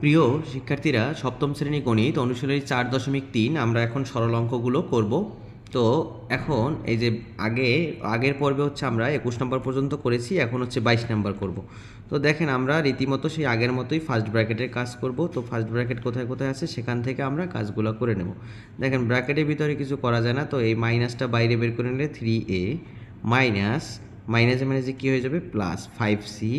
প্রিয় শিক্ষার্থীরা, সপ্তম শ্রেণি গণিত অনুশীলনী চার দশমিক তিন আমরা এখন সরল অঙ্কগুলো করব। তো এখন এই যে আগে, আগের পর্বে হচ্ছে আমরা একুশ নম্বর পর্যন্ত করেছি, এখন হচ্ছে বাইশ নম্বর করব। তো দেখেন আমরা রীতিমতো সেই আগের মতোই ফার্স্ট ব্র্যাকেটের কাজ করব। তো ফার্স্ট ব্র্যাকেট কোথায় কোথায় আছে সেখান থেকে আমরা কাজগুলো করে নেব। দেখেন ব্র্যাকেটের ভিতরে কিছু করা যায় না, তো এই মাইনাসটা বাইরে বের করে নিলে থ্রি এ মাইনাস মাইনাসে মাইনাসে কী হয়ে যাবে? প্লাস ফাইভ সি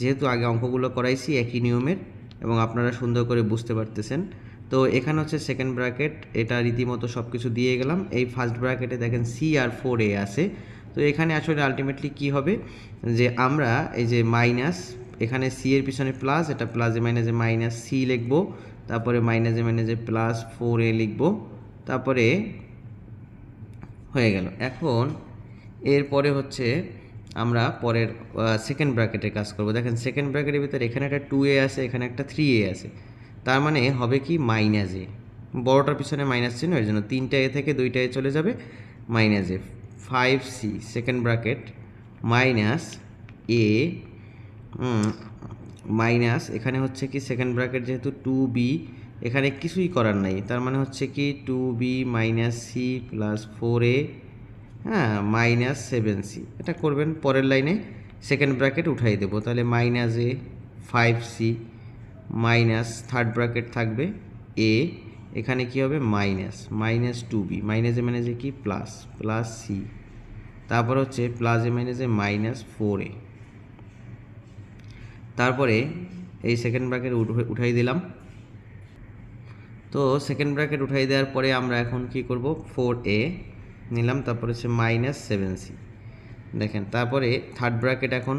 যেহেতু আগে অঙ্কগুলো করাইছি, একই নিয়মের এবং আপনারা সুন্দর করে বুঝতে পারতেছেন। তো এখানে হচ্ছে সেকেন্ড ব্র্যাকেট এটা রীতিমতো সব কিছু দিয়ে গেলাম। এই ফার্স্ট ব্র্যাকেটে দেখেন সি আর ফোর এ আছে। তো এখানে আসলে আলটিমেটলি কি হবে? যে আমরা এই যে মাইনাস এখানে সি এর পিছনে প্লাস এটা প্লাসে মাইনাসে মাইনাস সি লিখব। তারপরে মাইনাসে মাইনাসে প্লাস ফোর এ লিখব। তারপরে হয়ে গেল। এখন এরপরে হচ্ছে আমরা পরের সেকেন্ড ব্র্যাকেটের কাজ করব। দেখেন সেকেন্ড ব্র্যাকেটের ভিতরে এখানে একটা টু এ আছে, এখানে একটা থ্রি এ আছে। তার মানে হবে কি? মাইনাস এ বড়োটার পিছনে মাইনাস চিহ্ন, এর জন্য তিনটা এ থেকে দুইটা এ চলে যাবে minus A five C second bracket minus A minus এখানে হচ্ছে কি সেকেন্ড ব্র্যাকেট যেহেতু টু বি এখানে কিছুই করার নাই। তার মানে হচ্ছে কি two B minus C plus four A হ্যাঁ মাইনাস সেভেন সি এটা করবেন পরের লাইনে সেকেন্ড ব্র্যাকেট উঠাই দেবো। তাহলে minus A five C minus third bracket থাকবে এ এখানে কি হবে? মাইনাস মাইনাস টু বি মাইনাসে মাইনাসে কি? প্লাস প্লাস সি তারপর হচ্ছে প্লাসে মাইনাসে মাইনাস ফোর এ তারপরে এই সেকেন্ড ব্র্যাকেট উঠাই দিলাম। তো সেকেন্ড ব্র্যাকেট উঠাই দেওয়ার পরে আমরা এখন কি করব? ফোর এ নিলাম, তারপরে হচ্ছে মাইনাস সেভেন সি দেখেন, তারপরে থার্ড ব্র্যাকেট এখন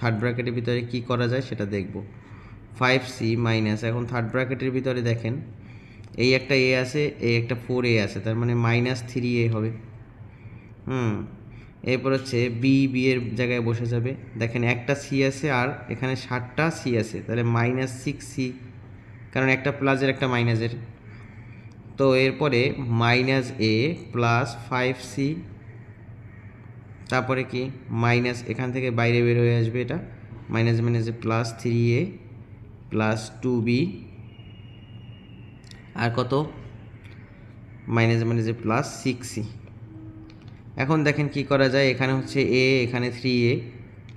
থার্ড ব্র্যাকেটের ভিতরে কি করা যায় সেটা দেখব। ফাইভ সি মাইনাস এখন থার্ড ব্র্যাকেটের ভিতরে দেখেন, এই একটা এ আছে, এই একটা ফোর এ আছে, তার মানে মাইনাস থ্রি এ হবে। হুম, এরপর হচ্ছে বি বি এর জায়গায় বসে যাবে। দেখেন, একটা সি আছে আর এখানে ষাটটা সি আছে, তাহলে মাইনাস সিক্স সি কারণ একটা প্লাসের একটা মাইনাসের তো এরপরে minus A plus five C তারপরে কি? মাইনাস এখান থেকে বাইরে বের হয়ে আসবে এটা। মাইনাস মাইনাসে plus three A plus two B আর কত? মাইনাস মাইনাসে প্লাস সিক্স সি এখন দেখেন কি করা যায়, এখানে হচ্ছে এ এখানে থ্রি এ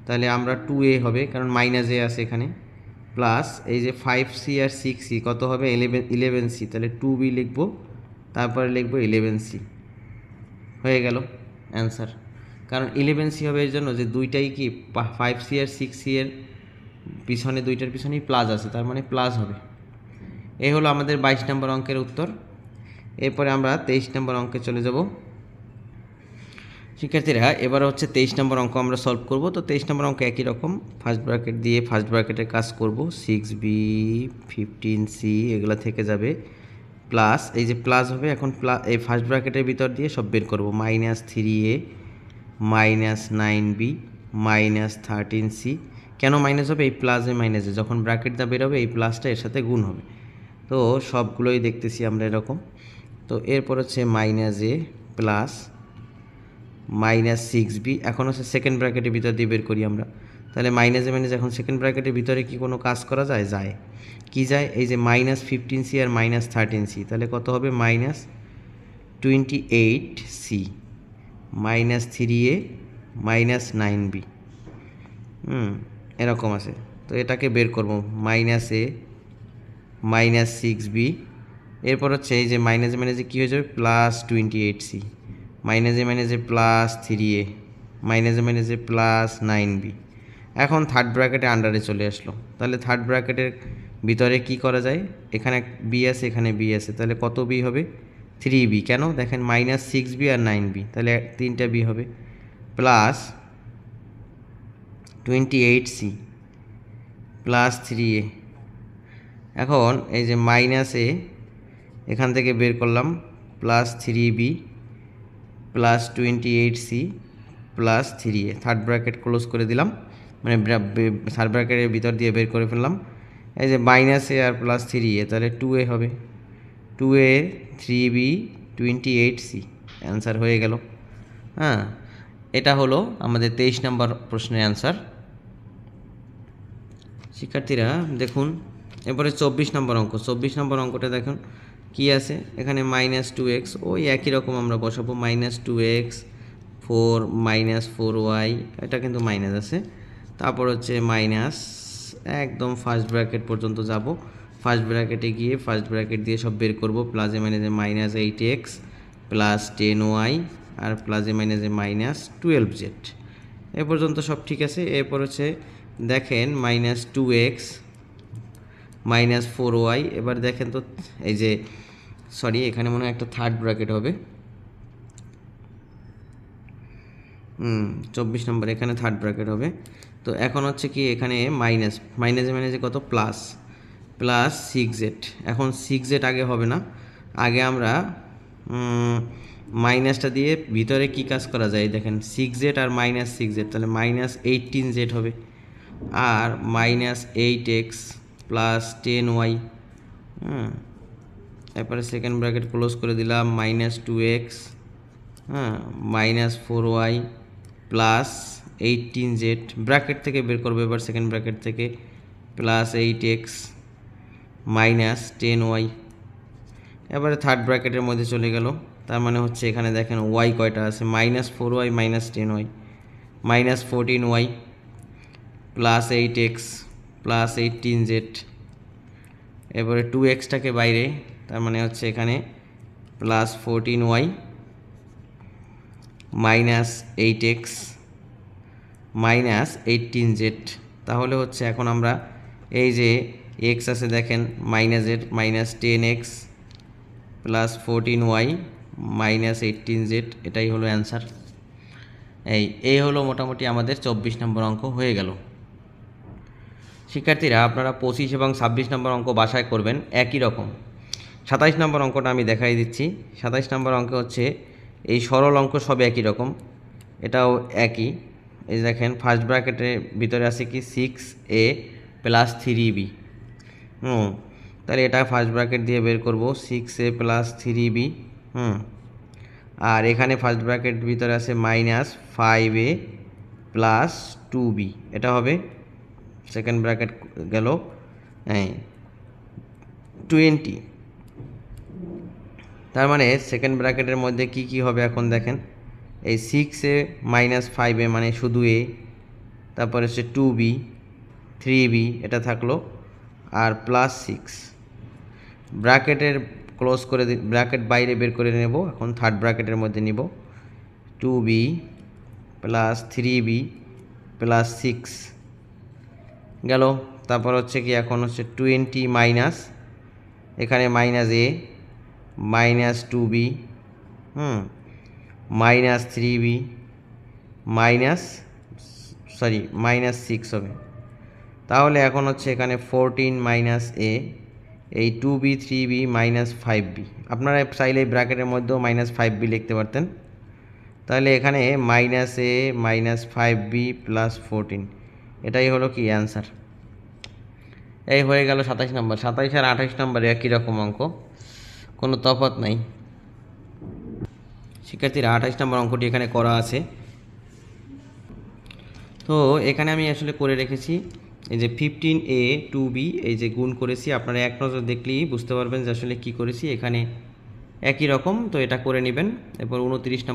তাহলে আমরা টু এ হবে, কারণ মাইনাস এ আছে এখানে। প্লাস এই যে ফাইভ সি আর সিক্স সি কত হবে? ইলেভেন ইলেভেন সি তাহলে টু বি লিখব, তারপরে লিখব ইলেভেন সি হয়ে গেল অ্যান্সার কারণ ইলেভেন সি হবে এর জন্য যে দুইটাই কি ফাইভ সি আর সিক্স সি এর পিছনে, দুইটার পিছনেই প্লাস আছে, তার মানে প্লাস হবে। এই হলো আমাদের বাইশ নম্বর অঙ্কের উত্তর। এরপরে আমরা তেইশ নম্বর অঙ্কে চলে যাব। শিক্ষার্থীরা, এবার হচ্ছে তেইশ নম্বর অঙ্ক আমরা সলভ করব। তো তেইশ নম্বর অঙ্ক একই রকম। ফার্স্ট ব্র্যাকেট দিয়ে ফার্স্ট ব্র্যাকেটের কাজ করব। সিক্স বি ফিফটিন সি এগুলো থেকে যাবে। প্লাস এই যে প্লাস হবে, এখন প্লাস এই ফার্স্ট ব্র্যাকেটের ভিতর দিয়ে সব বের করব। Minus three A minus nine B minus thirteen C কেন মাইনাস হবে? এই প্লাসে মাইনাসে যখন ব্র্যাকেটটা বেরোবে, এই প্লাসটা এর সাথে গুণ হবে। তো সবগুলোই দেখতেছি আমরা এরকম। তো এরপর হচ্ছে minus A plus minus six B এখন হচ্ছে সেকেন্ড ব্র্যাকেটের ভিতর দিয়ে বের করি আমরা। তাহলে মাইনাসে মাইনাস এখন সেকেন্ড ব্র্যাকেটের ভিতরে কি কোনো কাজ করা যায়? যায়। কি যায়? এই যে মাইনাস ফিফটিন সি আর মাইনাস থার্টিন সি তাহলে কত হবে? Minus twenty eight C minus three A minus nine B এরকম আছে। তো এটাকে বের করব। Minus A minus six B এরপর হচ্ছে এই যে মাইনাসে মাইনাসে কী হয়ে যাবে? প্লাস টোয়েন্টি এইট সি মাইনাসে মাইনাসে প্লাস থ্রি এ মাইনাসে মাইনাসে প্লাস নাইন বি এখন থার্ড ব্র্যাকেটে আন্ডারে চলে আসলো। তাহলে থার্ড ব্র্যাকেটের ভিতরে কি করা যায়? এখানে বি আছে, এখানে বি আছে। তাহলে কত বি হবে? থ্রি বি কেন? দেখেন মাইনাস সিক্স বি আর নাইন বি তাহলে তিনটা বি হবে। Plus twenty eight C plus three A এখন এই যে মাইনাস এখান থেকে বের করলাম plus three B plus twenty eight C plus three A third bracket close করে দিলাম। মানে থার্ড ব্র্যাকেটের ভিতর দিয়ে বের করে ফেললাম। এই যে মাইনাস এ আর প্লাস থ্রি এ তাহলে টু এ হবে। Two A three B twenty eight C answer হয়ে গেল। হ্যাঁ এটা হলো আমাদের তেইশ নম্বর প্রশ্নের অ্যান্সার শিক্ষার্থীরা, দেখুন, এরপরে চব্বিশ নম্বর অঙ্ক। চব্বিশ নম্বর অঙ্কটা দেখুন। কি আছে? এখানে মাইনাস টু এক্স ওই একই রকম আমরা বসাবো। Minus two X four minus four Y এটা কিন্তু মাইনাস আছে। তারপর হচ্ছে মাইনাস একদম ফার্স্ট ব্র্যাকেট পর্যন্ত যাব। ফার্স্ট ব্র্যাকেটে গিয়ে ফার্স্ট ব্র্যাকেট দিয়ে সব বের করব। প্লাসে মাইনাসে minus eight X plus ten Y আর প্লাসে মাইনাসে মাইনাস টুয়েলভ জেড এ পর্যন্ত সব ঠিক আছে। এরপর হচ্ছে দেখেন minus two X minus four Y এবার দেখেন তো, এই যে সরি এখানে মনে হয় একটা থার্ড ব্র্যাকেট হবে। হুম, চব্বিশ নম্বর এখানে থার্ড ব্র্যাকেট হবে। তো এখন হচ্ছে কি, এখানে মাইনাস মাইনাসে মাইনাসে কত? প্লাস প্লাস সিক্স জেড এখন সিক্স জেড আগে হবে না। আগে আমরা মাইনাসটা দিয়ে ভিতরে কি কাজ করা যায়? দেখেন সিক্স জেড আর মাইনাস সিক্স জেড তাহলে মাইনাস এইটিন জেড হবে। আর minus eight X plus ten Y হ্যাঁ এরপরে সেকেন্ড ব্র্যাকেট ক্লোজ করে দিলাম মাইনাস টু এক্স হ্যাঁ minus four Y plus eighteen Z bracket থেকে বের করব এবার সেকেন্ড ব্র্যাকেট থেকে plus eight X minus ten Y এবারে থার্ড ব্র্যাকেটের মধ্যে চলে গেল, তার মানে হচ্ছে এখানে দেখেন ওয়াই কয়টা আছে minus four Y minus ten Y minus fourteen Y plus eight X plus eighteen Z এবারে টু এক্সটাকে বাইরে, তার মানে হচ্ছে এখানে plus fourteen Y minus eight X minus eighteen Z তাহলে হচ্ছে এখন আমরা এই যে এক্স আছে দেখেন minus Z minus ten X plus fourteen Y minus eighteen Z এটাই হলো অ্যান্সার এই এই হলো মোটামুটি আমাদের চব্বিশ নম্বর অঙ্ক হয়ে গেল। শিক্ষার্থীরা আপনারা পঁচিশ এবং ছাব্বিশ নম্বর অঙ্ক বাসায় করবেন একই রকম। সাতাইশ নম্বর অঙ্কটা আমি দেখাই দিচ্ছি। সাতাইশ নম্বর অঙ্ক হচ্ছে এই সরল অঙ্ক সব একই রকম, এটাও একই। এই দেখেন ফার্স্ট ব্র্যাকেটের ভিতরে আছে কি? Six A plus three B হুম, তাহলে এটা ফার্স্ট ব্র্যাকেট দিয়ে বের করব। Six A plus three B হুম। আর এখানে ফার্স্ট ব্র্যাকেট ভিতরে আছে minus five A plus two B এটা হবে সেকেন্ড ব্র্যাকেট গেল হ্যাঁ টোয়েন্টি তার মানে সেকেন্ড ব্র্যাকেটের মধ্যে কি কি হবে এখন দেখেন? এই সিক্স এ মাইনাস ফাইভ মানে শুধু এ তারপরে হচ্ছে টু বি থ্রি বি এটা থাকল, আর প্লাস সিক্স ব্র্যাকেটের ক্লোজ করে ব্র্যাকেট বাইরে বের করে নেব, এখন থার্ড ব্র্যাকেটের মধ্যে নিব। Two B plus three B plus six গেল। তারপর হচ্ছে কি এখন হচ্ছে টোয়েন্টি মাইনাস এখানে minus A minus two B hmm minus three B minus sorry minus six হবে। তাহলে এখন হচ্ছে এখানে ফোরটিন মাইনাস এ এই two B three B minus five B আপনারা চাইলে ব্র্যাকেটের মধ্যেও মাইনাস ফাইভ বি লিখতে পারতেন। তাহলে এখানে minus A minus five B plus fourteen এটাই হলো কি অ্যান্সার এই হয়ে গেল সাতাইশ নম্বর সাতাইশ আর আঠাইশ নম্বরে একই রকম অঙ্ক। কোনো তফাৎ নাই। শিক্ষার্থীরা, আঠাইশ নম্বর অঙ্কটি এখানে করা আছে। তো এখানে আমি আসলে করে রেখেছি, এই যে ফিফটিন এ টু বি এই যে গুণ করেছি, আপনারা এক নজর দেখলেই বুঝতে পারবেন যে আসলে কী করেছি। এখানে একই রকম, তো এটা করে নেবেন। এরপর উনত্রিশ নম্বর